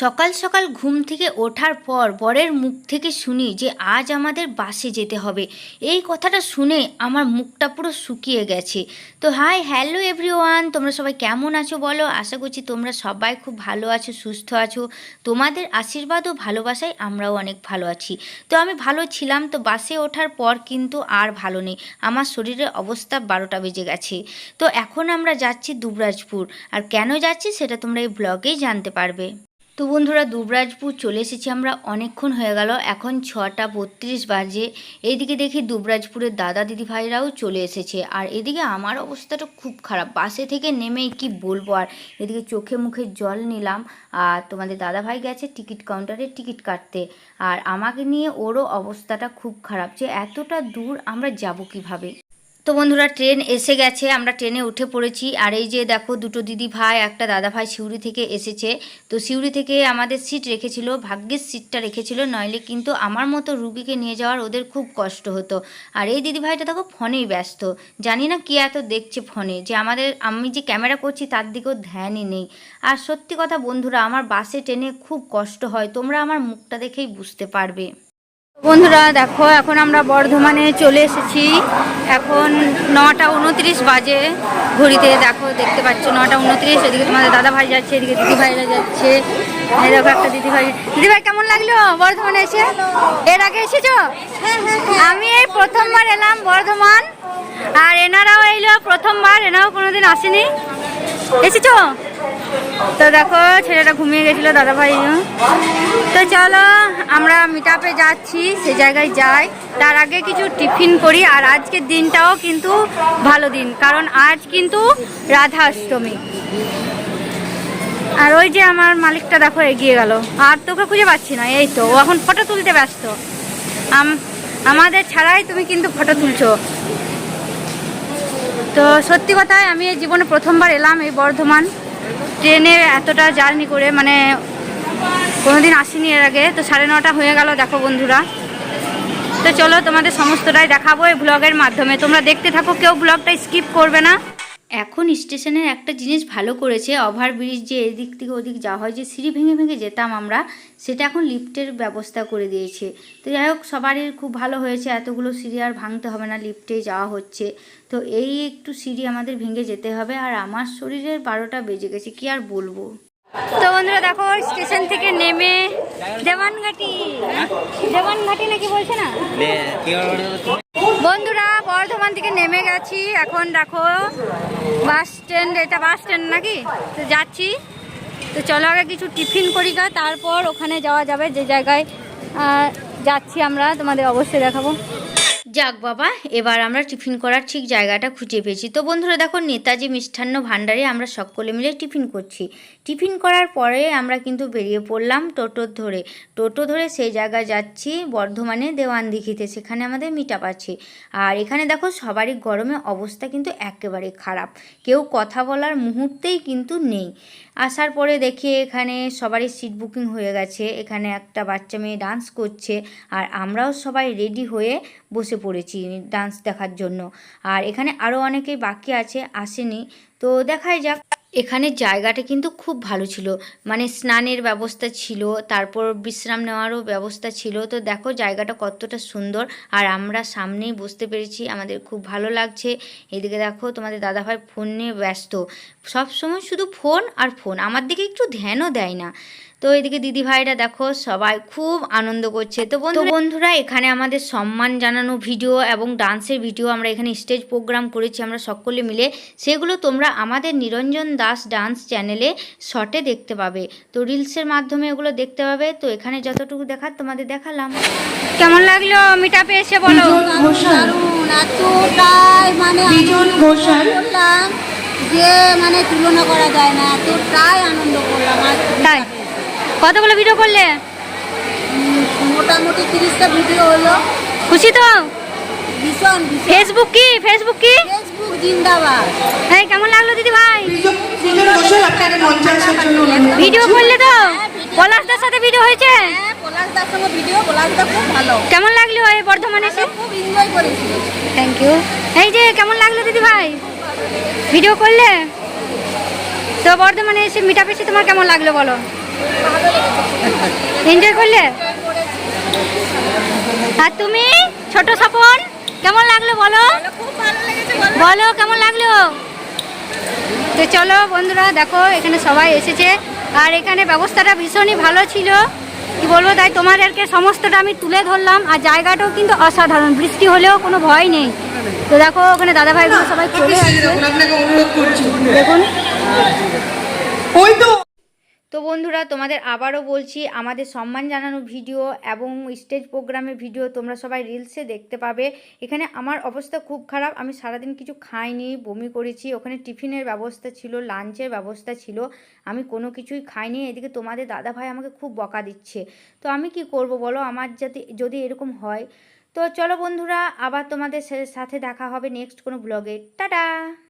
সকাল সকাল ঘুম থেকে ওঠার পর বরের মুখ থেকে শুনি যে আজ আমাদের বাসে যেতে হবে। এই কথাটা শুনে আমার মুখটা পুরো শুকিয়ে গেছে। তো হাই হ্যালো এভরিওয়ান তোমরা সবাই কেমন আছো বলো? আশা করছি তোমরা সবাই খুব ভালো আছো, সুস্থ আছো। তোমাদের আশীর্বাদ ও ভালোবাসায় আমরাও অনেক ভালো আছি। তো আমি ভালো ছিলাম, তো বাসে ওঠার পর কিন্তু আর ভালো নেই। আমার শরীরের অবস্থা বারোটা বেজে গেছে। তো এখন আমরা যাচ্ছি দুবরাজপুর। আর কেন যাচ্ছি সেটা তোমরা এই ব্লগেই জানতে পারবে। তো বন্ধুরা দুবরাজপুর চলে এসেছি আমরা, অনেকক্ষণ হয়ে গেল। এখন ছটা বত্রিশ বাজে। এইদিকে দেখি দুবরাজপুরের দাদা দিদি ভাইরাও চলে এসেছে। আর এদিকে আমার অবস্থাটা খুব খারাপ। বাসে থেকে নেমেই কি বলব? আর এদিকে চোখে মুখে জল নিলাম। আর তোমাদের দাদা ভাই গেছে টিকিট কাউন্টারে টিকিট কাটতে। আর আমাকে নিয়ে ওরও অবস্থাটা খুব খারাপ যে এতটা দূর আমরা যাব কীভাবে? তো বন্ধুরা, ট্রেন এসে গেছে। আমরা ট্রেনে উঠে পড়েছি। আর এই যে দেখো, দুটো দিদি ভাই, একটা দাদা ভাই সিউড়ি থেকে এসেছে। তো সিউড়ি থেকে আমাদের সিট রেখেছিল, ভাগ্যের সিটটা রেখেছিল। নইলে কিন্তু আমার মতো রুগীকে নিয়ে যাওয়ার ওদের খুব কষ্ট হতো। আর এই দিদি ভাইটা দেখো, ফোনেই ব্যস্ত। জানি না কি এত দেখছে ফোনে যে আমাদের, আমি যে ক্যামেরা করছি, তার দিকেও ধ্যানই নেই। আর সত্যি কথা বন্ধুরা, আমার বাসে ট্রেনে খুব কষ্ট হয়। তোমরা আমার মুখটা দেখেই বুঝতে পারবে। বন্ধুরা, দেখো, এখন আমরা বর্ধমানে চলে এসেছি। এখন নটা উনত্রিশ বাজে ঘড়িতে। দেখো, দেখতে পাচ্ছ, নটা উনত্রিশ। এদিকে তোমাদের দাদা ভাই যাচ্ছে, এদিকে দিদি ভাইরা যাচ্ছে দেখো একটা দিদি ভাই দিদি ভাই কেমন লাগল বর্ধমানে এসে? এর আগে এসেছ? আমি এই প্রথমবার এলাম বর্ধমান, আর এনারাও এলো প্রথমবার, এনারাও কোনোদিন আসেনি। এসেছ? তো দেখো, ছেলেটা ঘুমিয়ে গেছিল দাদা ভাই তো চলো, আমরা মিট যাচ্ছি, সে জায়গায় যাই। তার আগে কিছু টিফিন করি, আর আজকের দিনটাও কিন্তু ভালো দিন, কারণ আজ কিন্তু রাধাষ্টমী। আর ওই যে আমার মালিকটা দেখো, এগিয়ে গেল। আর তোকে খুঁজে পাচ্ছি না, এই তো, ও এখন ফটো তুলতে ব্যস্ত। আম- আমাদের ছাড়াই তুমি কিন্তু ফটো তুলছো। তো সত্যি কথাই আমি এই জীবনে প্রথমবার এলাম এই বর্ধমান। ট্রেনে এতটা জার্নি করে মানে কোনোদিন আসিনি এর আগে। তো সাড়ে নটা হয়ে গেল, দেখো বন্ধুরা। তো চলো তোমাদের সমস্তটাই দেখাবো এই ব্লগের মাধ্যমে। তোমরা দেখতে থাকো, কেউ ব্লগটা স্কিপ করবে না। এখন স্টেশনের একটা জিনিস ভালো করেছে ওভার ব্রিজ যে এদিক থেকে ওদিক যাওয়া হয়, যে সিঁড়ি ভেঙে ভেঙে যেতাম আমরা, সেটা এখন লিফটের ব্যবস্থা করে দিয়েছে। তো যাই হোক, সবারই খুব ভালো হয়েছে, এতগুলো সিঁড়ি আর ভাঙতে হবে না, লিফটে যাওয়া হচ্ছে। তো এই একটু সিঁড়ি আমাদের ভেঙে যেতে হবে, আর আমার শরীরের বারোটা বেজে গেছে, কি আর বলব? তো বন্ধুরা, দেখো, স্টেশন থেকে নেমে দেওয়ানঘাটি। দেওয়ানঘাটি নাকি বলছে না? বন্ধুরা, বর্ধমান থেকে নেমে গেছি। এখন দেখো, বাস স্ট্যান্ড এটা বাস স্ট্যান্ড নাকি? তো যাচ্ছি। তো চলো আগে কিছু টিফিন করি গা, তারপর ওখানে যাওয়া যাবে। যে জায়গায় যাচ্ছি আমরা, তোমাদের অবশ্যই দেখাবো। যাক বাবা, এবার আমরা টিফিন করার ঠিক জায়গাটা খুঁজে পেয়েছি। তো বন্ধুরা দেখো, নেতাজি মিষ্টান্ন ভাণ্ডারে আমরা সকলে মিলে টিফিন করছি। টিফিন করার পরে আমরা কিন্তু বেরিয়ে পড়লাম টোটো ধরে। টোটো ধরে সেই জায়গায় যাচ্ছি, বর্ধমানে দেওয়ানদিঘিতে, সেখানে আমাদের মিট আছে। আর এখানে দেখো, সবারই গরমে অবস্থা কিন্তু একেবারে খারাপ। কেউ কথা বলার মুহূর্তেই কিন্তু নেই। আসার পরে দেখি এখানে সবারই সিট বুকিং হয়ে গেছে। এখানে একটা বাচ্চা মেয়ে ডান্স করছে। আর আমরাও সবাই রেডি হয়ে বসে পড়েছি ডান্স দেখার জন্য। আর এখানে আরও অনেকেই বাকি আছে, আসেনি। তো দেখাই যাক। এখানে জায়গাটা কিন্তু খুব ভালো ছিল। মানে স্নানের ব্যবস্থা ছিল, তারপর বিশ্রাম নেওয়ারও ব্যবস্থা ছিল। তো দেখো জায়গাটা কতটা সুন্দর। আর আমরা সামনেই বসতে পেরেছি, আমাদের খুব ভালো লাগছে। এদিকে দেখো তোমাদের দাদাভাই ফোন নিয়ে ব্যস্ত। সবসময় শুধু ফোন আর ফোন, আমার দিকে একটু ধ্যানও দেয় না। তো এদিকে দিদি ভাইরা দেখো সবাই খুব আনন্দ করছে। তো বন্ধু বন্ধুরা এখানে আমাদের সম্মান জানানো ভিডিও এবং ডান্সের ভিডিও আমরা এখানে স্টেজ প্রোগ্রাম করেছি আমরা সকলে মিলে। সেগুলো তোমরা আমাদের নিরঞ্জন দাস ডান্স চ্যানেলে শর্টে দেখতে পাবে। তো রিলসের মাধ্যমে ওগুলো দেখতে পাবে। তো এখানে যতটুকু দেখার তোমাদের দেখালাম। কেমন লাগল মিটাপে এসে বলো? মানে যে মানে তুলনা করা যায় না এতটাই আনন্দ করলাম। আর তাই। কতগুলো ভিডিও করলে? মোটামুটি তিরিশটা ভিডিও হলো। খুশি তো? ভীষণ ফেসবুক কি? ফেসবুক কি? ফেসবুক জিন্দাবাদ। এই কেমন লাগল দিদি ভাই? ভিডিও করলে তো? পলাশদার সাথে ভিডিও হয়েছে? হ্যাঁ পলাশদার সঙ্গে ভিডিও পলাশদা খুব ভালো। কেমন লাগল এই বর্ধমানে এসে? খুব এনজয় করেছি থ্যাংক ইউ এই যে কেমন লাগল দিদি ভাই? ভিডিও করলে? তো বর্ধমানে এসে তোমার কেমন লাগল বলো? এনজয় করলে? আর তুমি ছোট স্বপন কেমন লাগল বলো? বলো কেমন লাগল? তো চলো বন্ধুরা দেখো এখানে সবাই এসেছে। আর এখানে ব্যবস্থাটা ভীষণই ভালো ছিল। কি বলব তাই তোমাদেরকে সমস্তটা আমি তুলে ধরলাম। আর জায়গাটাও কিন্তু অসাধারণ। বৃষ্টি হলেও কোনো ভয় নেই। তো দেখো ওখানে দাদা ভাইগুলো সবাই চলে আসছে। দেখুন। ওই তো তো বন্ধুরা, তোমাদের আবারও বলছি, আমাদের সম্মান জানানো ভিডিও এবং স্টেজ প্রোগ্রামের ভিডিও তোমরা সবাই রিলসে দেখতে পাবে। এখানে আমার অবস্থা খুব খারাপ, আমি সারাদিন কিছু খাইনি, বমি করেছি, ওখানে টিফিনের ব্যবস্থা ছিল, লাঞ্চের ব্যবস্থা ছিল, আমি কোনো কিছুই খাইনি। এদিকে তোমাদের দাদা ভাই আমাকে খুব বকা দিচ্ছে। তো আমি কি করব বলো, আমার যাতে, যদি এরকম হয়। তো চলো বন্ধুরা, আবার তোমাদের সাথে দেখা হবে নেক্সট কোনো ব্লগে। টাটা!